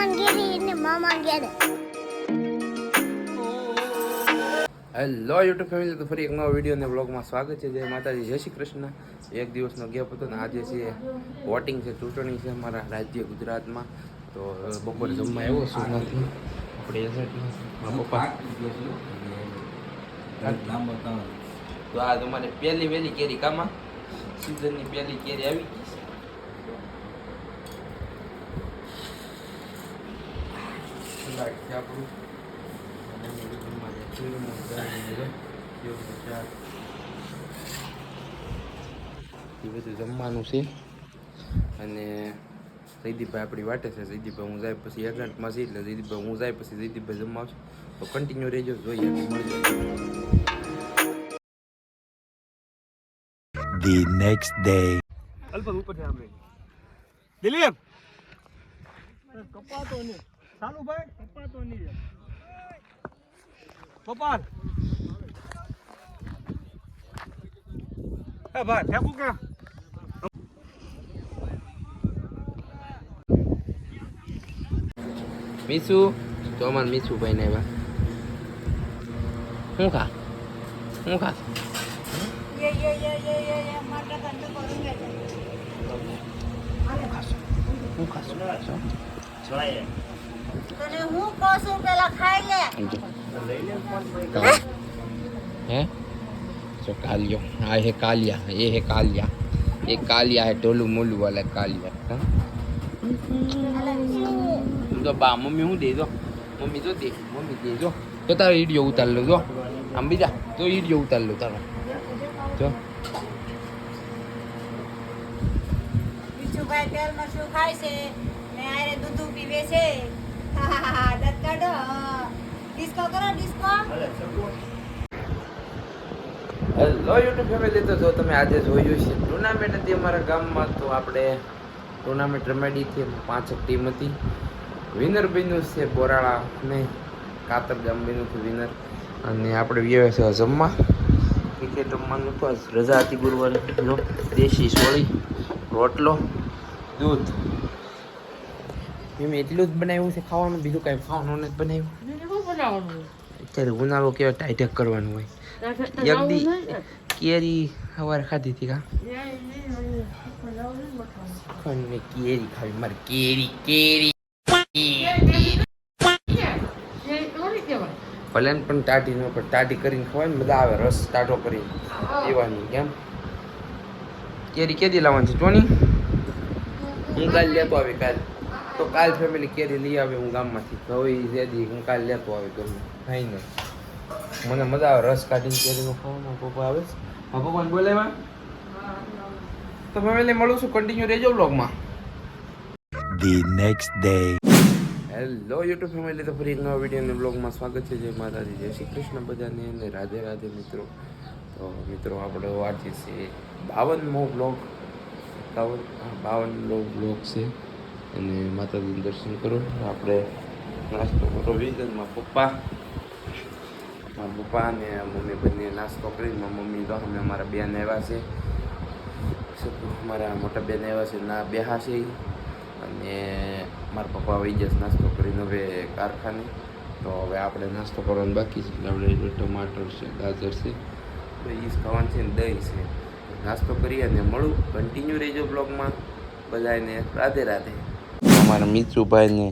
મામાને ઘેરે hello YouTube family તો ફરી એક નવા વીડિયો અને બ્લોગમાં સ્વાગત છે. જય માતાજી જય શ્રી કૃષ્ણ. એક દિવસનો ગેપ હતો ને આજે છે વોટિંગ છે ચૂંટણી છે અમારા રાજ્ય ગુજરાતમાં. તો બપોરે જમવા આવ્યો છું. નથી આપણે પપ્પા તો આ તમારે પહેલી વહેલી કેરી કામાં. સિઝનની પહેલી કેરી આવી ગઈ છે લાઈટ છે આપણું. અને. એ બધું જમવાનું છે. અને જયદીપભાઈ આપણી વાટે છે. જયદીપભાઈ હું જાય પછી એક્ઝામમાં છે એટલે જયદીપભાઈ હું જાય પછી જયદીપભાઈ જમવા છું તો કન્ટિન્યુ રહેજો જોઈએ. The next day. અલ્પત ઉપર છે આપણે દિલીપ કપાતો નહીં. ચાલુ ભાઈ. તો નહીં કપાત એ ભાઈ ફેંકું કે? મીસુ? તો અમાર મીસુ ભાઈ ને આવ્યા શું ખા? શું ખા શું ખાશો? તને હું કહું છું પેલા ખાઈ લે. હે? જો કાલિયો. આ હે કાલિયા એ હે કાલિયા. એ કાલિયા હે ઢોલું મોલું વાલા કાલિયા. હું? તો બા મમ્મી હું દેજો? મમ્મી તો દે મમ્મી દેજો. તો તારો ઈડિયો ઉતાર લો જો. આમ બીજા તો ઈડિયો ઉતાર લો તારો. જો. બીજું ભાઈ તેલમાં શું ખાય છે? ને આરે દૂધ પીવે છે. દત કાઢો હેલો યુટ્યુબ ફેમિલી તો જો તમે આજે જોયું છે ટુર્નામેન્ટ હતી અમારા ગામમાં, તો આપણે ટુર્નામેન્ટ રમાડી હતી. પાંચ ટીમ હતી. વિનર બન્યું છે બોરાળા ને કાતર ગામ બન્યું હતું વિનર અને આપણે વ્યવ છે જમવા ક્રિકેટ રમવાનું તો રજા હતી ગુરુવારે. જો, દેશી સોળી, રોટલો, દૂધ. મેં એટલું જ બનાવ્યું છે ખાવાનું બીજું કાંઈ ખાવાનું નથી બનાવ્યું. અત્યારે ઉનાળો કેવો ટાઈટક કરવાનું હોય. યગદી કેરી સવારે ખાધી હતી કા? કેરી ખાવી મારે કેરી કેરી. ભલે પણ ટાટી ન પણ ટાટી કરીને ખવાય મજા આવે રસ ટાટો કરી પીવાની કેમ? કેરી કેદી લાવવાની છે ટોની હું કાલ લેતો આવી કાલ. તો કાલ ફેમિલી કેરી લઈ આવે હું ગામમાંથી. તો એ જેદી હું કાલ લેતો આવી તો ખાઈ નહીં. મને મજા આવે રસ કાઢીને કેરીનો ખાવાનો. પપ્પા આવે છે. હા પપ્પાને બોલાવ્યા તો ફેમિલી મળું છું. કન્ટિન્યુ રહેજો બ્લોગમાં The next day hello YouTube family તો ફરી એક નવા વીડિયો અને બ્લોગમાં સ્વાગત છે. જય માતાજી. જય શ્રી કૃષ્ણ બધાને અને રાધે રાધે મિત્રો. તો મિત્રો આપણે વાંચીએ છે બાવનમો બ્લોગ બાવન બાવનમો બ્લોગ છે. અને માતાજીનું દર્શન કરો. આપણે નાસ્તો કરો. વિઝનમાં પપ્પા. મારા પપ્પા અને મમ્મી બંને નાસ્તો કરી મારા મમ્મી તો અમે અમારા બેન આવ્યા છે. મારા મોટા બેન આવ્યા છે, ના બેહા છે. અને મારા પપ્પા વહી જશે નાસ્તો કરીને હવે કારખાને. તો હવે આપણે નાસ્તો કરવાનો બાકી છે. આપણે ટમાટર છે, ગાજર છે, તો દહીં ખાવાનું છે ને દહીં છે. નાસ્તો કરી અને મળું. કન્ટિન્યુ રહેજો બ્લોગમાં બધાને રાધે રાધે. અમારા મીસુભાઈને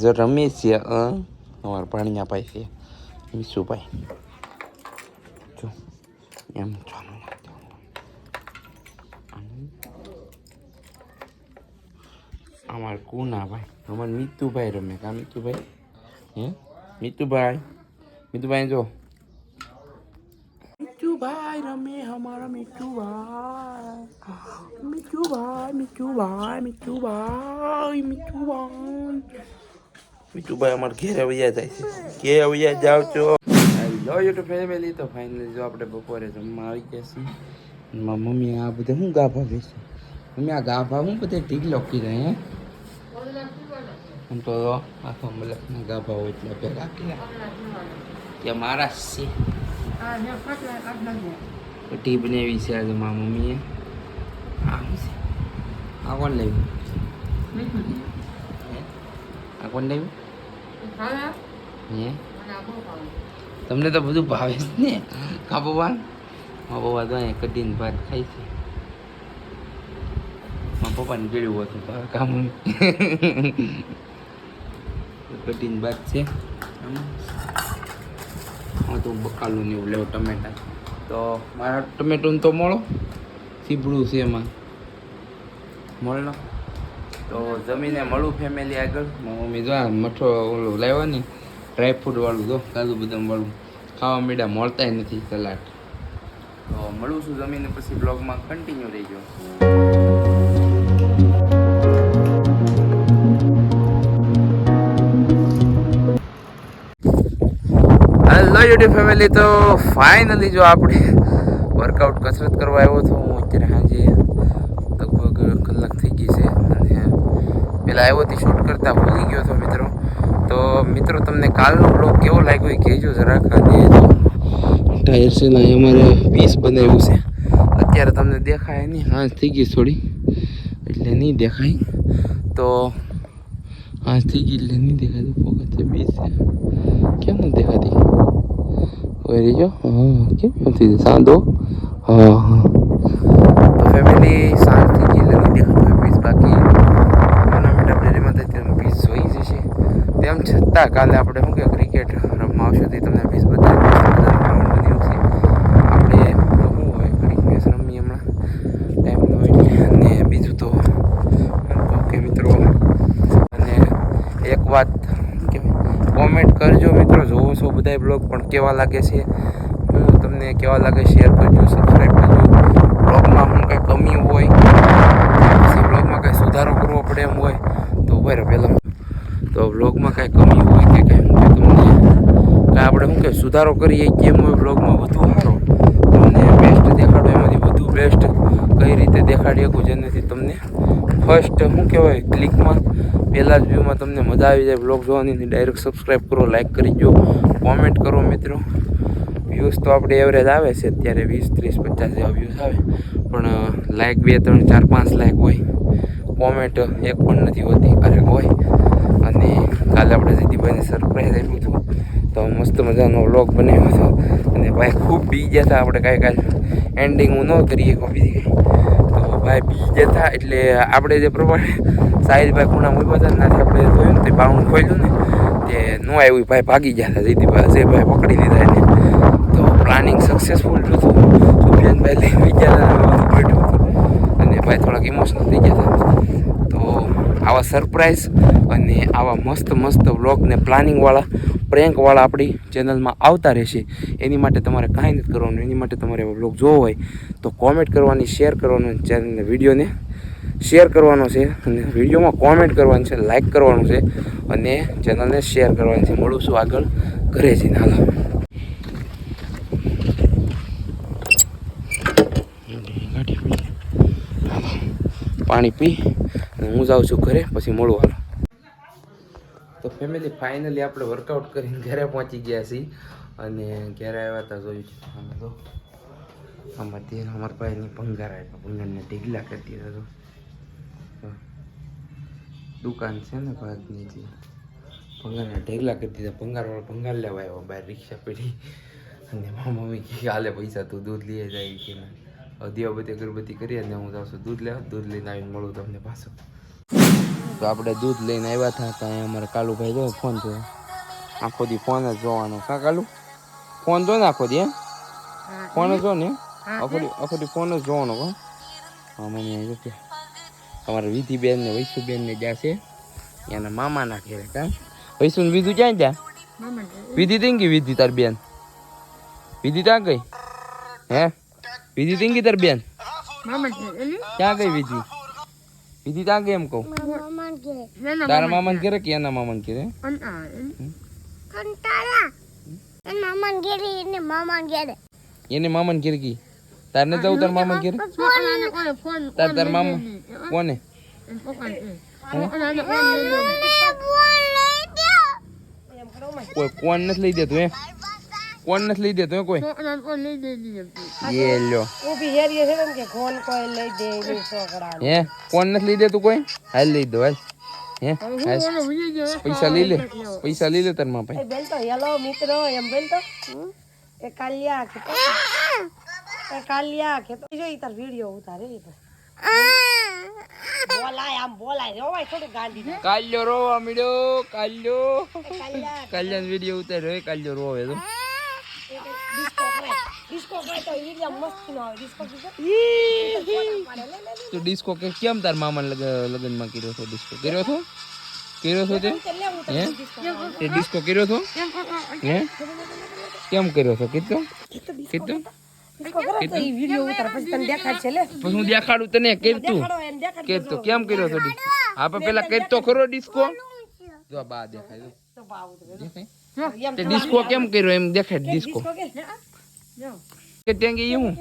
જો રમે છે અમારા ભાણિયા ભાઈ છે, મીસુભાઈ. જો, એમ ચાલો અમાર કુના ભાઈ અમાર મિતુભાઈ રમે કા મિતુભાઈ? હે? મિતુભાઈ મિતુભાઈ જો. મિતુભાઈ રમે, અમારા મિતુભાઈ. મિતુભાઈ મિતુભાઈ મિતુભાઈ મિતુભાઈ મિતુભાઈ અમાર ઘેર આવ્યા જાય છે ઘેર આવ્યા જાવ છો હેલો યુટ્યુબ ફેમિલી તો ફાઇનલી જો આપણે બપોરે જમવા આવી ગયા છીએ. મારા મમ્મી આ બધે શું ગાભા બેસે મમ્મી આ ગાભા હું બધે ઢીકલો કીધા હે? આમ તો આખો મલકના ગાભા હોય એટલે ભેગા કર્યા કે મારા છે. ટીપ ને એવી છે આજે મારા મમ્મીએ. આ કોણ લેવું? આ કોણ લાવ્યું હે? તમને તો બધું ભાવે જ ને. કા પપ્પા મારા પપ્પા તો અહીંયા કઢીને ભાત ખાય છે. મારા પપ્પાને પીળ્યું હતું ભાવે કામ કઢીને ભાત છે. હા તો બકાલું ને એવું લેવું ટમેટા. તો મારા ટમેટોને તો મળો. સીબડું છે એમાં. મળનો તો જમીને મળું ફેમિલી આગળ. મમ્મી જો મઠો ઓલું લાવ્યો ને ડ્રાય ફ્રૂટ વાળું જો કાજુ બદામ વાળું. ખાવા મીડા મળતાય નથી સલાડ તો મળું છું જમીને પછી બ્લોગમાં કન્ટિન્યુ રહીજો. હેલો યુટ્યુબ ફેમિલી તો ફાઇનલી જો આપણે વર્કઆઉટ કસરત કરવા આવ્યો છું. અત્યારે સાંજે લગભગ કલાક થઈ ગઈ છે અને પેલા આવ્યોથી શૂટ કરતા ભૂલી ગયો હતો મિત્રો. તો મિત્રો તમને કાલનો બ્લોગ કેવો લાગ્યો એ કહેજો જરાક અને ટાયર છે ને અમારે પીસ બનાવ્યું છે. અત્યારે તમને દેખાય નહીં, હાંજ થઈ ગઈ થોડી, એટલે નહીં દેખાય. તો હાંજ થઈ ગઈ એટલે નહીં દેખાતી વખતે બીજ છે કેમ નથી દેખાતી? હોય રહીજો હા, કેમ નથી? સાંધો? હા હા. ફેમિલી સાંજથી ગઈ એટલે નહીં પીસ બાકી. ટુર્નામેન્ટ આપણે રમત તેમાં પીસ જોઈ જશે તેમ છતાં કાલે આપણે શું કે ક્રિકેટ રમવા આવશું તે તમને પીસ છે આપણે તો શું રમીએ હમણાં. ટાઈમ એટલે. અને બીજું તો, હું કે મિત્રો, અને એક વાત કોમેન્ટ કરજો મિત્રો, જોવો છો બધા બ્લોગ પણ કેવા લાગે છે? હું તમને કેવા લાગે શેર કરજો સબસ્ક્રાઈબ બ્લોગમાં હું કંઈ કમી હોય બ્લોગમાં કંઈ સુધારો કરવો પડે એમ હોય, તો ઊભા રહે પહેલાં. તો બ્લોગમાં કાંઈ કમી હોય કે કાંઈ તમને? કાંઈ આપણે શું કે સુધારો કરીએ કેમ હોય બ્લોગમાં વધુ સારો? તમને બેસ્ટ દેખાડો, એમાંથી વધુ બેસ્ટ કઈ રીતે દેખાડી શકું જેનાથી તમને ફર્સ્ટ શું કહેવાય ક્લિકમાં પહેલાં જ વ્યૂમાં તમને મજા આવી જાય. બ્લોગ જોવાની ડાયરેક્ટ સબસ્ક્રાઈબ કરો લાઈક કરી દો કોમેન્ટ કરો મિત્રો. વ્યૂઝ તો આપણે એવરેજ આવે છે, અત્યારે વીસ, ત્રીસ, પચાસ જેવા વ્યૂઝ આવે. પણ લાઈક બે, ત્રણ, ચાર, પાંચ લાઈક હોય. કોમેન્ટ એક પણ નથી હોતી ક્યારેક હોય. અને કાલે આપણે દીદીભાઈને સરપ્રાઈઝ આપ્યું હતું. તો મસ્ત મજાનો વ્લોગ બનાવ્યો હતો. અને ભાઈ ખૂબ બી ગયા હતા આપણે કાંઈ કાંઈ એન્ડિંગ હું ન કરીએ કોઈ. તો ભાઈ બી ગયા હતા એટલે આપણે જે પ્રમાણે સાહિલભાઈ ખૂણા મૂક્યા હતા નાથી આપણે જોયું ને તે બાઉન્ડ ખોલ્યું ને. તે ન આવ્યું, ભાઈ ભાગી ગયા હતા. દીદીભાઈ અજયભાઈ પકડી લીધા એને. પ્લાનિંગ સક્સેસફુલ હતું સુફિયાનભાઈ લઈ હતા પડ્યું હતું અને ભાઈ થોડાક ઇમોશનલ થઈ ગયા હતા તો આવા સરપ્રાઈઝ અને આવા મસ્ત મસ્ત વ્લોગને પ્લાનિંગવાળા પ્રેન્કવાળા આપણી ચેનલમાં આવતા રહેશે. એની માટે તમારે કાંઈ નથી કરવાનું. એની માટે તમારે વ્લોગ જોવો હોય તો કોમેન્ટ કરવાની શેર કરવાનું ચેનલને વિડીયોને શેર કરવાનો છે. અને વિડીયોમાં કોમેન્ટ કરવાનું છે લાઇક કરવાનું છે અને ચેનલને શેર કરવાની છે. મળું છું આગળ ઘરે જઈને. હાલો ગાડી પી હાલો પાણી પી અને હું જાઉં છું ઘરે, પછી મળું તો ફેમિલી ફાઇનલી આપણે વર્કઆઉટ કરીને ઘરે પહોંચી ગયા છીએ અને ઘરે આવ્યા હતા જોયું છે. અમે તો આમાં તે અમારા ભાઈની ભંગાર આવ્યા ભંગારને ઢીગલા કરી દીધા તો. દુકાન છે ને ભાગની ભંગારને ઢેગલા કરી દીધા, ભંગારવાળો ભંગાર લેવા આવ્યો બહાર રિક્ષા પેઢી અને મમ્મી કે હાલે પૈસા તું દૂધ લઈ જાય કે દિવાબત્તી અગરબત્તી કરી અને હું જાઉં છું દૂધ લેવા. દૂધ લઈને આવીને મળું તમને પાછું. તો આપણે દૂધ લઈને આવ્યા હતા તો અહીંયા અમારા કાલુભાઈ જો ફોન થયો આખો દી ફોન જ જોવાનો. કા કાલુ? ફોન જો ને આખો દી એમ? ફોન જ જો ને આખો દી આખો દી ફોન જ જોવાનો કો? હા મમ્મી અહીં કે અમારા વિધિબેન ને વૈશુબેન ને જ્યાં છે. એના મામાના ઘેરે કા? વૈસુ ને વિધુ ક્યાં ત્યાં વિધિ થઈ ગઈ વિધિ તાર બેન? વિધિ ત્યાં ગઈ? હે? વિધિ થઈ ગઈ બેન. ક્યાં ગઈ વિધિ વિધિ ત્યાં ગઈ એમ કહું? તારા મામાને ઘેરે. કે એના મામા ઘેરે મામા એને મામા ઘેર એને મામાને ગઈ. તાર ને જવું તાર મામા ઘેર? તાર તાર મામા કોને? કોઈ કોણ નથી લઈ દેતું એ કોણ નથી લઈ દેતું એ કોઈ? એ લ્યો ઊભી હેરીએ છે ને કે કોણ કોઈ લઈ દે એની છોકરા હે? કોણ નથી લઈ દેતું કોઈ? હાલ લઈ દો હાલ. હે. પૈસા લઈ લે. પૈસા લઈ લે તારમાં ભાઈ. એ બેન તો હેલો મિત્રો એમ બેન તો એ કાલિયા કે એ કાલિયા કે તો. જોઈ તાર વિડિયો ઉતારે એ બોલાય આમ બોલાય. રોવાય થોડું ગાંડી કાલ્યો રોવા મળ્યો કાલ્યો. કાલિયા કાલ્યાનો વીડિયો ઉતાર્યો એ કાલ્યો રોવે તો. ડિસ્કો તો વિડિયો મસ્ત નો આવે. ડિસ્કો કીધું? તો ડિસ્કો કે કેમ તાર મામા લગનમાં કર્યો છો ડિસ્કો કર્યો છો? કર્યો છો તે? હે તે ડિસ્કો કર્યો છો? હે? કેમ કર્યો છો? કીધું? કીધું ડિસ્કો કરે તો એ વિડિયો ઉતાર પછી તને દેખાડશે લે. પછી હું દેખાડું તને કીધું. દેખાડો એને દેખાડ કે તો કેમ કર્યો છો ડિસ્કો આપણે પેલા કરી તો ખરો ડિસ્કો જો બા દેખાય ડિસ્કો કેમ કર્યો? એમ દેખાય ડિસ્કો ડિસ્કો કે જો કે ત્યાં કે ઈ હું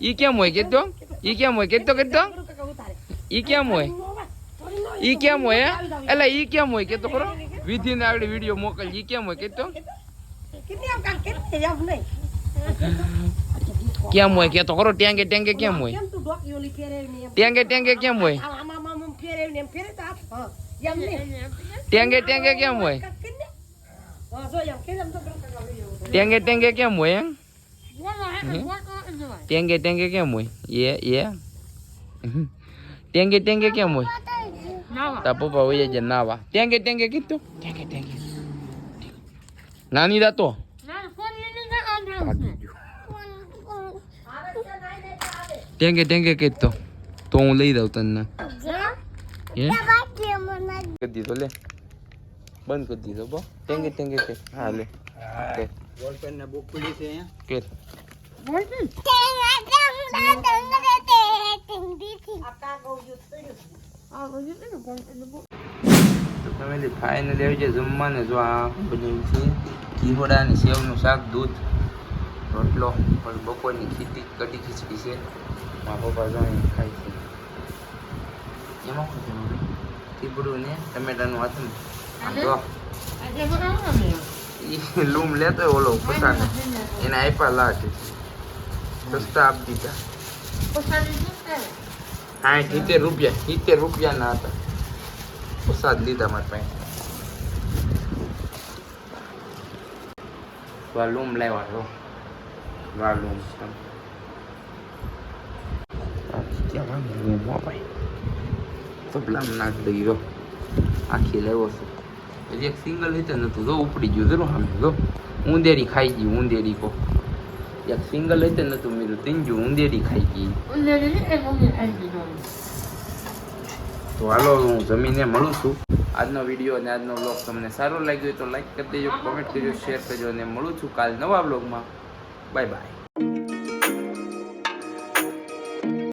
ઈ કેમ હોય કે તો ઈ કેમ હોય કે તો કે તો કાકા ઉતારે ઈ કેમ હોય ઈ કેમ હોય હે? એલા ઈ કેમ હોય કે તો ખરો વિધિ ને આગળ વીડિયો મોકલ ઈ કેમ હોય કે તો કેટલી આમ કામ કેટલી આમ નહીં કેમ હોય કે તો ખરો ટેંગે ટેંગે કેમ હોય કેમ તું ડોકી ઓલી ફેરવી ને એમ ટેંગે ટેંગે કેમ હોય ટેંગે ટેંગે કેમ હોય કે એ એ ટેંગે ટેંગે કેમ હોય તા પપ્પા હોય છે નાવા ટેંગે ટેંગે કીધું ટેંગે ટેંગે નાની દાતો ટેંગે ટેંગે કીધો તો હું લઈ દઉં તને કરી દીધો લે બંધ કરી દીધો બો ટેંગે ટેંગે કે હા લે કે બોલપેન ને બુક પડી છે અહીંયા તો ફેમિલી ફાઇનલી આવી જાય જમવાને. જો આ બનાવ્યું છે ઘીહોડા અને સેવનું શાક દૂધ રોટલો પણ બપોરની ખીચડી કઢી ખીચડી છે. મારા પપ્પા જો ખાય છે. એમાં શું છે? ને ટમેટાનું હાથનું આમ લૂમ લેતો ઓલો પોતાને એને આપ્યા લાગે. સસ્તા આપી દીધા. હા સિત્તેર રૂપિયા સિત્તેર રૂપિયાના હતા. પ્રસાદ લીધા મારા પાસે આ લેવા છો આ લૂમ છે. આ ક્યાં લૂમ હો ભાઈ તો પ્લામ નાખ દઈ દો આખી લેવો છે. એક સિંગલ રીતે નતું જો ઉપડી ગયું જરૂર સામે જો ઉંદેરી ખાઈ ગઈ ઉંદેરી કો એક સિંગલ રીતે નતું મેરું તીંજું ઉંદેરી ખાઈ ગઈ તો હાલો હું જમીને મળું છું આજનો વીડિયો અને આજનો બ્લોગ તમને સારો લાગ્યો હોય તો લાઈક કરી દેજો કોમેન્ટ કરજો શેર કરજો અને મળું છું કાલ નવા બ્લોગમાં બાય બાય